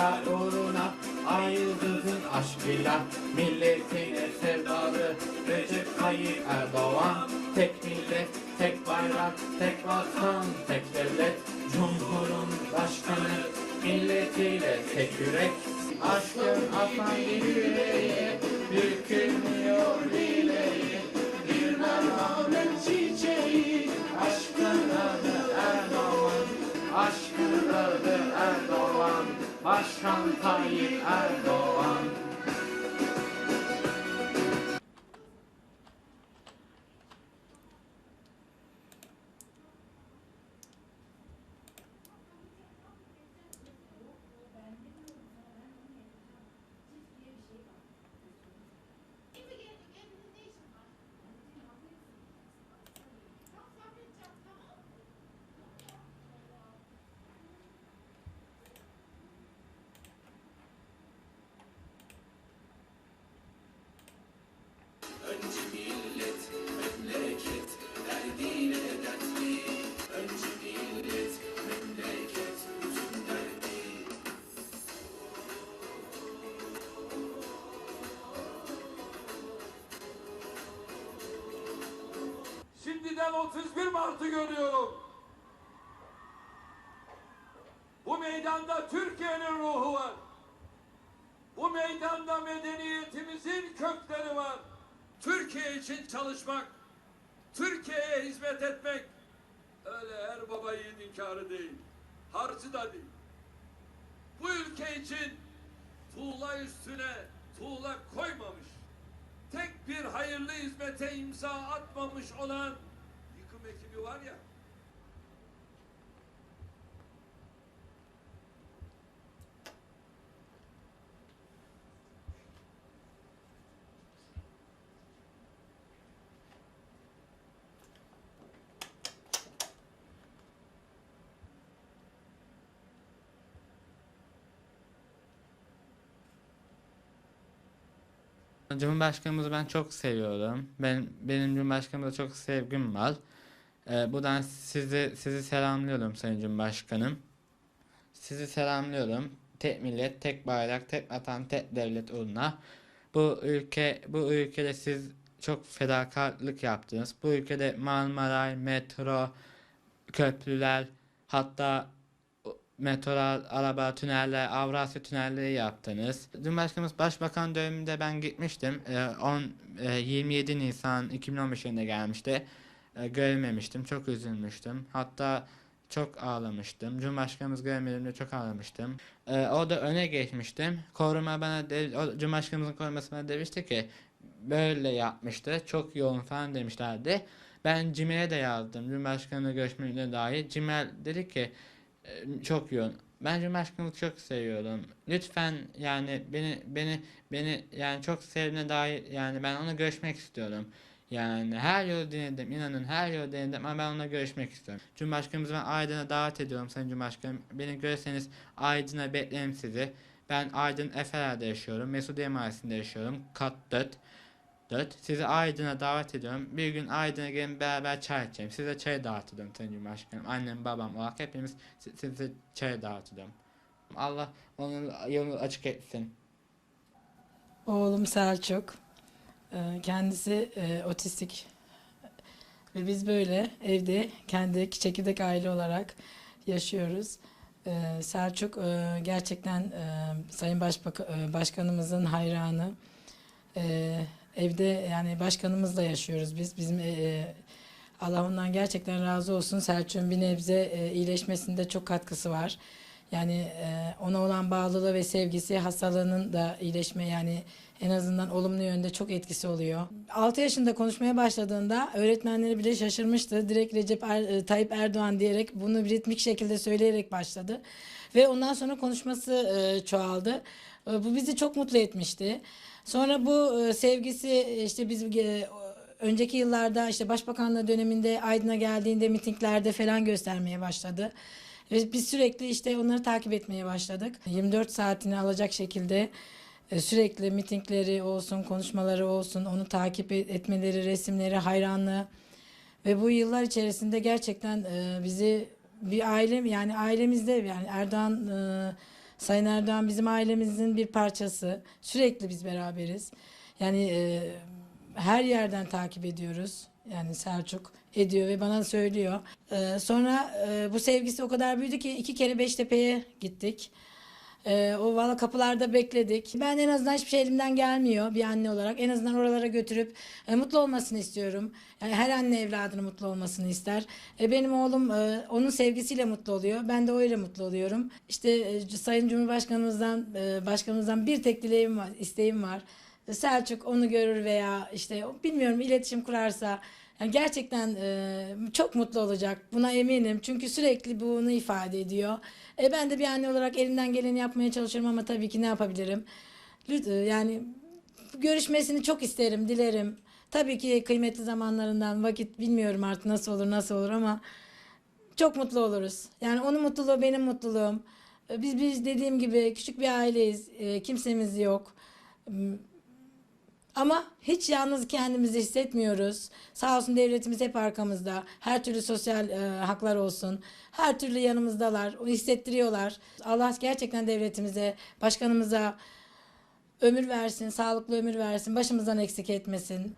bayraklar uğruna Ay yıldızın aşkıyla. Milletiyle sevdalı Recep Tayyip Erdoğan. Tek millet, tek bayrak, tek vatan, tek devlet. Cumhurun başkanı Milletiyle tek yürek. Aşkın atan yüreği Bükülmüyor bileği Başkan Tayyip Erdoğan Şimdiden 31 Mart'ı görüyorum. Bu meydanda Türkiye'nin ruhu var. Bu meydanda medeniyetimizin kökleri var. Türkiye için çalışmak, Türkiye'ye hizmet etmek öyle her baba yiğit inkarı değil. Harcı da değil. Bu ülke için tuğla üstüne tuğla koymamış tek bir hayırlı hizmete imza atmamış olan yıkım ekibi var ya. Cumhurbaşkanımızı ben çok seviyorum. Ben benim Cumhurbaşkanımıza çok sevgim var. Ee, buradan sizi sizi selamlıyorum Sayın Cumhurbaşkanım. Sizi selamlıyorum. Tek millet, tek bayrak, tek vatan, tek devlet uğruna. Bu ülke bu ülkede siz çok fedakarlık yaptınız. Bu ülkede Marmaray, metro, köprüler, hatta metrolar, araba, tüneller, Avrasya tünelleri yaptınız. Cumhurbaşkanımız Başbakan döneminde ben gitmiştim. Ee, 10 e, 27 Nisan 2015 yılında gelmişti. Ee, Görmemiştim. Çok üzülmüştüm. Hatta çok ağlamıştım. Cumhurbaşkanımız görmediğimde çok ağlamıştım. Ee, orada öne geçmiştim. Koruma bana de, o, Cumhurbaşkanımızın koruması bana demişti ki böyle yapmıştı. Çok yoğun falan demişlerdi. Ben Cimel'e de yazdım. Cumhurbaşkanı görüşmelerine dair. Cimel dedi ki e, çok yoğun. Ben Cumhurbaşkanımı çok seviyorum. Lütfen yani beni beni beni yani çok sevdiğine dair yani ben onunla görüşmek istiyorum. Yani her yolu denedim inanın her yolu denedim ama ben onunla görüşmek istiyorum. Cumhurbaşkanımızı ben Aydın'a davet ediyorum Sayın Cumhurbaşkanım. Beni görürseniz Aydın'a beklerim sizi. Ben Aydın Efeler'de yaşıyorum. Mesudiye Mahallesi'nde yaşıyorum. Kat 4. 4. Sizi Aydın'a davet ediyorum. Bir gün Aydın'a gelin beraber çay içelim. Size çay dağıtırım Sayın Cumhurbaşkanım. Annem babam olarak hepimiz si- size çay dağıtırım. Allah onun yolunu açık etsin. Oğlum Selçuk. Ee, Kendisi e, otistik. Ve biz böyle evde kendi çekirdek aile olarak yaşıyoruz. Ee, Selçuk e, gerçekten e, Sayın Başbak e, Başkanımızın hayranı. Ee, Evde yani başkanımızla yaşıyoruz biz. Bizim e, Allah ondan gerçekten razı olsun. Selçuk'un bir nebze e, iyileşmesinde çok katkısı var. Yani e, ona olan bağlılığı ve sevgisi hastalığının da iyileşme yani en azından olumlu yönde çok etkisi oluyor. 6 yaşında konuşmaya başladığında öğretmenleri bile şaşırmıştı. Direkt Recep Er- e, Tayyip Erdoğan diyerek bunu ritmik şekilde söyleyerek başladı. Ve ondan sonra konuşması e, çoğaldı. E, bu bizi çok mutlu etmişti. Sonra bu e, sevgisi işte biz e, önceki yıllarda işte başbakanlığı döneminde Aydın'a geldiğinde mitinglerde falan göstermeye başladı. Ve biz sürekli işte onları takip etmeye başladık. 24 saatini alacak şekilde e, sürekli mitingleri olsun, konuşmaları olsun, onu takip et- etmeleri, resimleri, hayranlığı ve bu yıllar içerisinde gerçekten e, bizi bir aile yani ailemizde yani Erdoğan e, Sayın Erdoğan bizim ailemizin bir parçası. Sürekli biz beraberiz. Yani e, her yerden takip ediyoruz. Yani Selçuk ediyor ve bana söylüyor. E, sonra e, bu sevgisi o kadar büyüdü ki iki kere Beştepe'ye gittik. Ee, o valla kapılarda bekledik. Ben en azından hiçbir şey elimden gelmiyor bir anne olarak. En azından oralara götürüp e, mutlu olmasını istiyorum. Yani her anne evladının mutlu olmasını ister. E, benim oğlum e, onun sevgisiyle mutlu oluyor. Ben de öyle mutlu oluyorum. İşte e, Sayın Cumhurbaşkanımızdan e, başkanımızdan bir tek dileğim var, isteğim var. E, Selçuk onu görür veya işte bilmiyorum iletişim kurarsa yani gerçekten e, çok mutlu olacak. Buna eminim. Çünkü sürekli bunu ifade ediyor. E, ben de bir anne olarak elimden geleni yapmaya çalışıyorum ama tabii ki ne yapabilirim? Lütfen yani görüşmesini çok isterim, dilerim. Tabii ki kıymetli zamanlarından vakit bilmiyorum artık nasıl olur nasıl olur ama çok mutlu oluruz. Yani onun mutluluğu benim mutluluğum. E, Biz biz dediğim gibi küçük bir aileyiz. E, kimsemiz yok. Ama hiç yalnız kendimizi hissetmiyoruz. Sağ olsun devletimiz hep arkamızda. Her türlü sosyal e, haklar olsun. Her türlü yanımızdalar. O hissettiriyorlar. Allah gerçekten devletimize, başkanımıza ömür versin, sağlıklı ömür versin, başımızdan eksik etmesin.